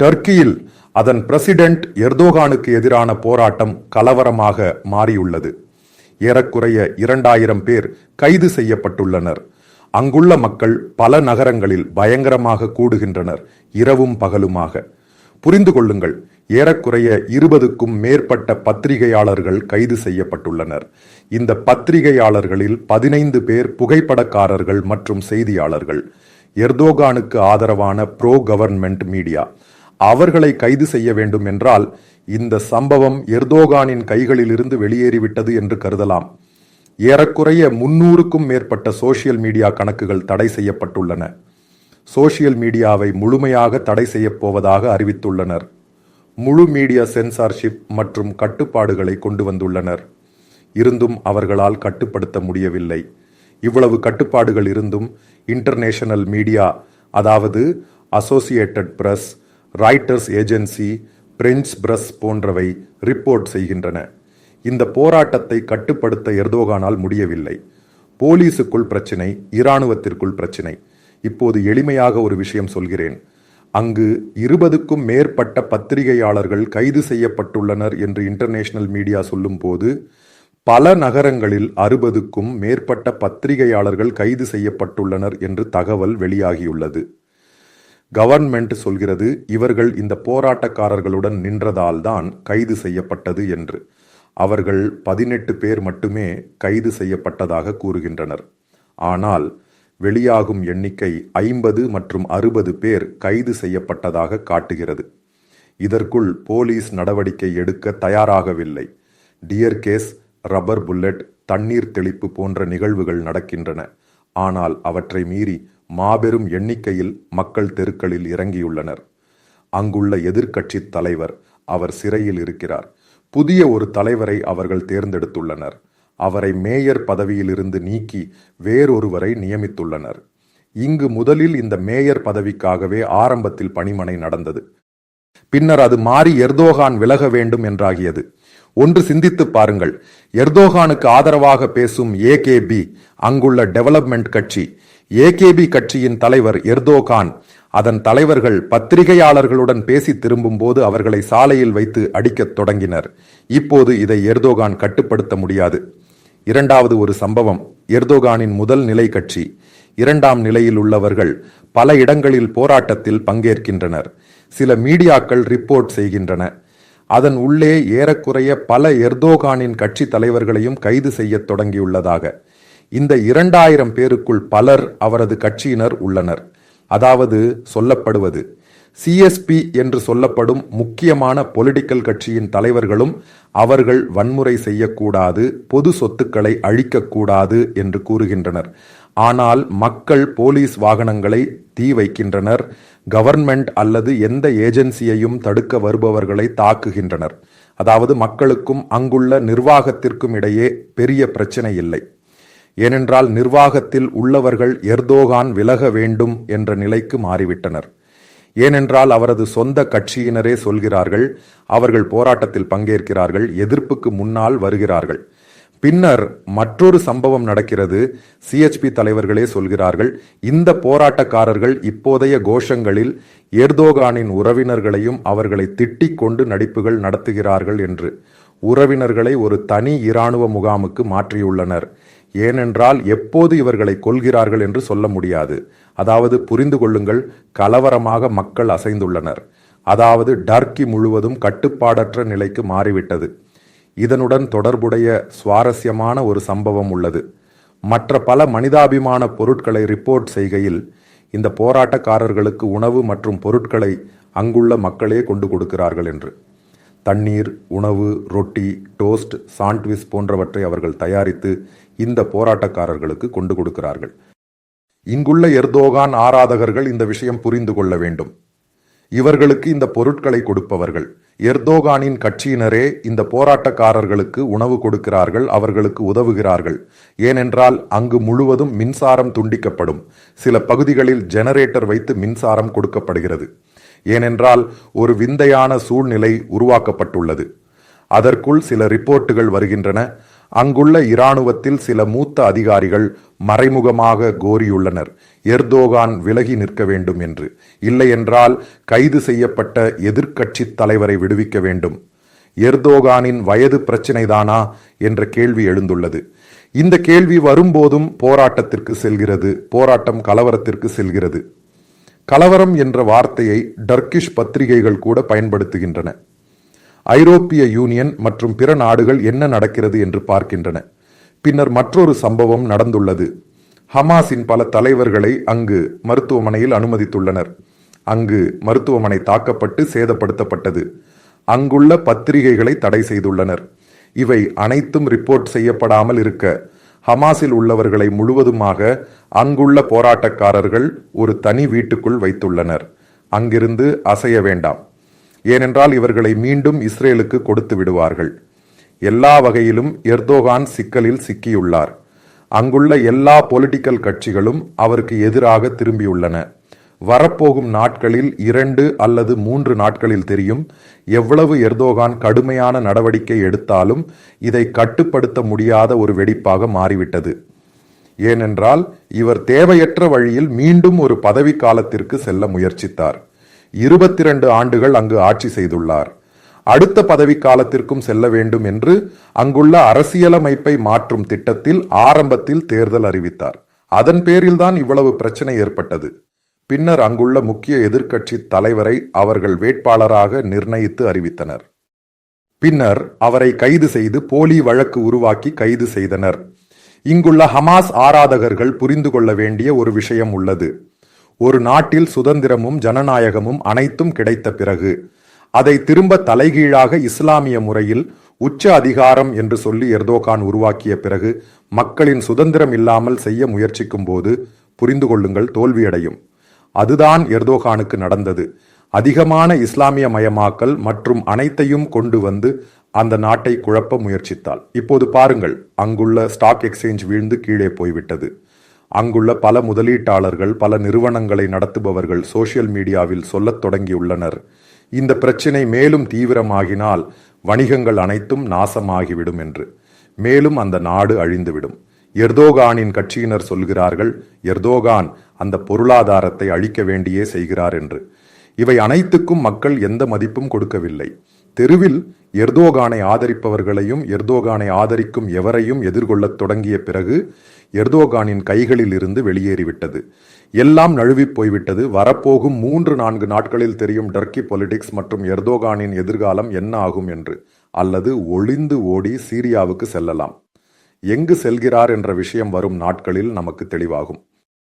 டர்க்கியில் அதன் பிரசிடென்ட் எர்தோகானுக்கு எதிரான போராட்டம் கலவரமாக மாறியுள்ளது. ஏறக்குறைய இரண்டாயிரம் பேர் கைது செய்யப்பட்டுள்ளனர். அங்குள்ள மக்கள் பல நகரங்களில் பயங்கரமாக கூடுகின்றனர் இரவும் பகலுமாக. புரிந்து கொள்ளுங்கள் ஏறக்குறைய இருபதுக்கும் மேற்பட்ட பத்திரிகையாளர்கள் கைது செய்யப்பட்டுள்ளனர். இந்த பத்திரிகையாளர்களில் பதினைந்து பேர் புகைப்படக்காரர்கள் மற்றும் செய்தியாளர்கள். எர்தோகானுக்கு ஆதரவான ப்ரோ கவர்மெண்ட் மீடியா. அவர்களை கைது செய்ய வேண்டும் என்றால் இந்த சம்பவம் எர்தோகானின் கைகளிலிருந்து வெளியேறிவிட்டது என்று கருதலாம். ஏறக்குறைய முன்னூறுக்கும் மேற்பட்ட சோசியல் மீடியா கணக்குகள் தடை செய்யப்பட்டுள்ளன. சோசியல் மீடியாவை முழுமையாக தடை செய்யப்போவதாக அறிவித்துள்ளனர். முழு மீடியா சென்சார்ஷிப் மற்றும் கட்டுப்பாடுகளை கொண்டு வந்துள்ளனர். இருந்தும் அவர்களால் கட்டுப்படுத்த முடியவில்லை. இவ்வளவு கட்டுப்பாடுகள் இருந்தும் இன்டர்நேஷனல் மீடியா அதாவது Associated Press Reuters agency French press போன்றவை ரிப்போர்ட் செய்கின்றன. இந்த போராட்டத்தை கட்டுப்படுத்த எர்தோகானால் முடியவில்லை. போலீசுக்குள் பிரச்சினை இராணுவத்திற்குள் பிரச்சினை. இப்போது எளிமையாக ஒரு விஷயம் சொல்கிறேன். அங்கு இருபதுக்கும் மேற்பட்ட பத்திரிகையாளர்கள் கைது செய்யப்பட்டுள்ளனர் என்று இன்டர்நேஷனல் மீடியா சொல்லும்போது பல நகரங்களில் அறுபதுக்கும் மேற்பட்ட பத்திரிகையாளர்கள் கைது செய்யப்பட்டுள்ளனர் என்று தகவல் வெளியாகியுள்ளது. கவர்மெண்ட் சொல்கிறது இவர்கள் இந்த போராட்டக்காரர்களுடன் நின்றதால்தான் கைது செய்யப்பட்டது என்று. அவர்கள் பதினெட்டு பேர் மட்டுமே கைது செய்யப்பட்டதாக கூறுகின்றனர். ஆனால் வெளியாகும் எண்ணிக்கை ஐம்பது மற்றும் அறுபது பேர் கைது செய்யப்பட்டதாக காட்டுகிறது. இதற்குள் போலீஸ் நடவடிக்கை எடுக்க தயாராகவில்லை. டியர் கேஸ் ரப்பர் புல்லட் தண்ணீர் தெளிப்பு போன்ற நிகழ்வுகள் நடக்கின்றன. ஆனால் அவற்றை மீறி மாபெரும் எண்ணிக்கையில் மக்கள் தெருக்களில் இறங்கியுள்ளனர். அங்குள்ள எதிர்க்கட்சி தலைவர் அவர் சிறையில் இருக்கிறார். புதிய ஒரு தலைவரை அவர்கள் தேர்ந்தெடுத்துள்ளனர். அவரை மேயர் பதவியிலிருந்து நீக்கி வேறொருவரை நியமித்துள்ளனர். இங்கு முதலில் இந்த மேயர் பதவிக்காகவே ஆரம்பத்தில் பணிமனை நடந்தது. பின்னர் அது மாறி எர்தோகான் விலக வேண்டும் என்றாகியது. ஒன்று சிந்தித்து பாருங்கள். எர்தோகானுக்கு ஆதரவாக பேசும் ஏகேபி அங்குள்ள டெவலப்மெண்ட் கட்சி ஏகேபி கட்சியின் தலைவர் எர்தோகான் அதன் தலைவர்கள் பத்திரிகையாளர்களுடன் பேசி திரும்பும்போது அவர்களை சாலையில் வைத்து அடிக்கத் தொடங்கினர். இப்போது இதை எர்தோகான் கட்டுப்படுத்த முடியாது. இரண்டாவது ஒரு சம்பவம். எர்தோகானின் முதல் நிலை கட்சி. இரண்டாம் நிலையில் உள்ளவர்கள் பல இடங்களில் போராட்டத்தில் பங்கேற்கின்றனர். சில மீடியாக்கள் ரிப்போர்ட் செய்கின்றன. அதன் உள்ளே ஏறக்குறைய பல எர்தோகானின் கட்சி தலைவர்களையும் கைது செய்யத் தொடங்கியுள்ளதாக. இந்த இரண்டாயிரம் பேருக்குள் பலர் அவரது கட்சியினர் உள்ளனர். அதாவது சொல்லப்படுவது சிஎஸ்பி என்று சொல்லப்படும் முக்கியமான பொலிட்டிக்கல் கட்சியின் தலைவர்களும் அவர்கள் வன்முறை செய்யக்கூடாது பொது சொத்துக்களை அழிக்கக்கூடாது என்று கூறுகின்றனர். ஆனால் மக்கள் போலீஸ் வாகனங்களை தீ வைக்கின்றனர் கவர்மெண்ட் அல்லது எந்த ஏஜென்சியையும் தடுக்க வருபவர்களை தாக்குகின்றனர். அதாவது மக்களுக்கும் அங்குள்ள நிர்வாகத்திற்கும் இடையே பெரிய பிரச்சனை இல்லை. ஏனென்றால் நிர்வாகத்தில் உள்ளவர்கள் எர்தோகான் விலக வேண்டும் என்ற நிலைக்கு மாறிவிட்டனர். ஏனென்றால் அவரது சொந்த கட்சியினரே சொல்கிறார்கள் அவர்கள் போராட்டத்தில் பங்கேற்கிறார்கள் எதிர்ப்புக்கு முன்னால் வருகிறார்கள். பின்னர் மற்றொரு சம்பவம் நடக்கிறது சிஎச்பி தலைவர்களே சொல்கிறார்கள் இந்த போராட்டக்காரர்கள் இப்போதைய கோஷங்களில் எர்தோகானின் உறவினர்களையும் அவர்களை திட்டிக் கொண்டு நடிப்புகள் நடத்துகிறார்கள் என்று உறவினர்களை ஒரு தனி இராணுவ முகாமுக்கு மாற்றியுள்ளனர். ஏனென்றால் எப்போது இவர்களை கொள்கிறார்கள் என்று சொல்ல முடியாது. அதாவது புரிந்து கொள்ளுங்கள் கலவரமாக மக்கள் அசைந்துள்ளனர். அதாவது டர்க்கி முழுவதும் கட்டுப்பாடற்ற நிலைக்கு மாறிவிட்டது. இதனுடன் தொடர்புடைய சுவாரஸ்யமான ஒரு சம்பவம் உள்ளது. மற்ற பல மனிதாபிமான பொருட்களை ரிப்போர்ட் செய்கையில் இந்த போராட்டக்காரர்களுக்கு உணவு மற்றும் பொருட்களை அங்குள்ள மக்களே கொண்டு கொடுக்கிறார்கள் என்று. தண்ணீர் உணவு ரொட்டி டோஸ்ட் சாண்ட்விச் போன்றவற்றை அவர்கள் தயாரித்து இந்த போராட்டக்காரர்களுக்கு கொண்டு கொடுக்கிறார்கள். இங்குள்ள எர்தோகான் ஆராதகர்கள் இந்த விஷயம் புரிந்து கொள்ள வேண்டும். இவர்களுக்கு இந்த பொருட்களை கொடுப்பவர்கள் எர்தோகானின் கட்சியினரே இந்த போராட்டக்காரர்களுக்கு உணவு கொடுக்கிறார்கள் அவர்களுக்கு உதவுகிறார்கள். ஏனென்றால் அங்கு முழுவதும் மின்சாரம் துண்டிக்கப்படும். சில பகுதிகளில் ஜெனரேட்டர் வைத்து மின்சாரம் கொடுக்கப்படுகிறது. ஏனென்றால் ஒரு விந்தையான சூழ்நிலை உருவாக்கப்பட்டுள்ளது. அதற்குள் சில ரிப்போர்ட்டுகள் வருகின்றன. அங்குள்ள இராணுவத்தில் சில மூத்த அதிகாரிகள் மறைமுகமாக கோரியுள்ளனர். எர்தோகான் விலகி நிற்க வேண்டும் என்று. இல்லையென்றால் கைது செய்யப்பட்ட எதிர்க்கட்சித் தலைவரை விடுவிக்க வேண்டும். எர்தோகானின் வயது பிரச்சினைதானா என்ற கேள்வி எழுந்துள்ளது. இந்த கேள்வி வரும்போதும் போராட்டத்திற்கு செல்கிறது. போராட்டம் கலவரத்திற்கு செல்கிறது. கலவரம் என்ற வார்த்தையை டர்க்கிஷ் பத்திரிகைகள் கூட பயன்படுத்துகின்றன. ஐரோப்பிய யூனியன் மற்றும் பிற நாடுகள் என்ன நடக்கிறது என்று பார்க்கின்றன. பின்னர் மற்றொரு சம்பவம் நடந்துள்ளது. ஹமாஸின் பல தலைவர்களை அங்கு மருத்துவமனையில் அனுமதித்துள்ளனர். அங்கு மருத்துவமனை தாக்கப்பட்டு சேதப்படுத்தப்பட்டது. அங்குள்ள பத்திரிகைகளை தடை செய்துள்ளனர். இவை அனைத்தும் ரிப்போர்ட் செய்யப்படாமல் இருக்க ஹமாஸில் உள்ளவர்களை முழுவதுமாக அங்குள்ள போராட்டக்காரர்கள் ஒரு தனி வீட்டுக்குள் வைத்துள்ளனர். அங்கிருந்து அசைய வேண்டாம். ஏனென்றால் இவர்களை மீண்டும் இஸ்ரேலுக்கு கொடுத்து விடுவார்கள். எல்லா வகையிலும் எர்தோகான் சிக்கலில் சிக்கியுள்ளார். அங்குள்ள எல்லா பொலிட்டிக்கல் கட்சிகளும் அவருக்கு எதிராக திரும்பியுள்ளன. வரப்போகும் நாட்களில் இரண்டு அல்லது மூன்று நாட்களில் தெரியும் எவ்வளவு எர்தோகான் கடுமையான நடவடிக்கை எடுத்தாலும் இதை கட்டுப்படுத்த முடியாத ஒரு வெடிப்பாக மாறிவிட்டது. ஏனென்றால் இவர் தேவையற்ற வழியில் மீண்டும் ஒரு பதவி காலத்திற்கு செல்ல முயற்சித்தார். இருபத்தி இரண்டு ஆண்டுகள் அங்கு ஆட்சி செய்துள்ளார். அடுத்த பதவி காலத்திற்கும் செல்ல வேண்டும் என்று அங்குள்ள அரசியலமைப்பை மாற்றும் திட்டத்தில் ஆரம்பத்தில் தேர்தல் அறிவித்தார். அதன் பேரில்தான் இவ்வளவு பிரச்சனை ஏற்பட்டது. பின்னர் அங்குள்ள முக்கிய எதிர்க்கட்சி தலைவரை அவர்கள் வேட்பாளராக நிர்ணயித்து அறிவித்தனர். பின்னர் அவரை கைது செய்து போலி வழக்கு உருவாக்கி கைது செய்தனர். இங்குள்ள ஹமாஸ் ஆராதகர்கள் புரிந்து கொள்ள வேண்டிய ஒரு விஷயம் உள்ளது. ஒரு நாட்டில் சுதந்திரமும் ஜனநாயகமும் அனைத்தும் கிடைத்த பிறகு அதை திரும்ப தலைகீழாக இஸ்லாமிய முறையில் உச்ச அதிகாரம் என்று சொல்லி எர்தோகான் உருவாக்கிய பிறகு மக்களின் சுதந்திரம் இல்லாமல் செய்ய முயற்சிக்கும் போது புரிந்து கொள்ளுங்கள் தோல்வியடையும். அதுதான் எர்தோகானுக்கு நடந்தது. அதிகமான இஸ்லாமிய மயமாக்கல் மற்றும் அனைத்தையும் கொண்டு வந்து அந்த நாட்டை குழப்ப முயற்சித்தாள். இப்போது பாருங்கள் அங்குள்ள ஸ்டாக் எக்ஸ்சேஞ்ச் வீழ்ந்து கீழே போய்விட்டது. அங்குள்ள பல முதலீட்டாளர்கள் பல நிறுவனங்களை நடத்துபவர்கள் சோசியல் மீடியாவில் சொல்லத் தொடங்கியுள்ளனர். இந்த பிரச்சினை மேலும் தீவிரமாகினால் வணிகங்கள் அனைத்தும் நாசமாகிவிடும் என்று. மேலும் அந்த நாடு அழிந்துவிடும். எர்தோகானின் கட்சியினர் சொல்கிறார்கள் எர்தோகான் அந்த பொருளாதாரத்தை அழிக்க வேண்டியே செய்கிறார் என்று. இவை அனைத்துக்கும் மக்கள் எந்த மதிப்பும் கொடுக்கவில்லை. தெருவில் எர்தோகானை ஆதரிப்பவர்களையும் எர்தோகானை ஆதரிக்கும் எவரையும் எதிர்கொள்ளத் தொடங்கிய பிறகு எர்தோகானின் கைகளில் இருந்து வெளியேறிவிட்டது. எல்லாம் நழுவிப் போய்விட்டது. வரப்போகும் மூன்று நான்கு நாட்களில் தெரியும் டர்க்கி பொலிடிக்ஸ் மற்றும் எர்தோகானின் எதிர்காலம் என்ன ஆகும் என்று அல்லது ஒளிந்து ஓடி சீரியாவுக்கு செல்லலாம். எங்கு செல்கிறார் என்ற விஷயம் வரும் நாட்களில் நமக்கு தெளிவாகும்.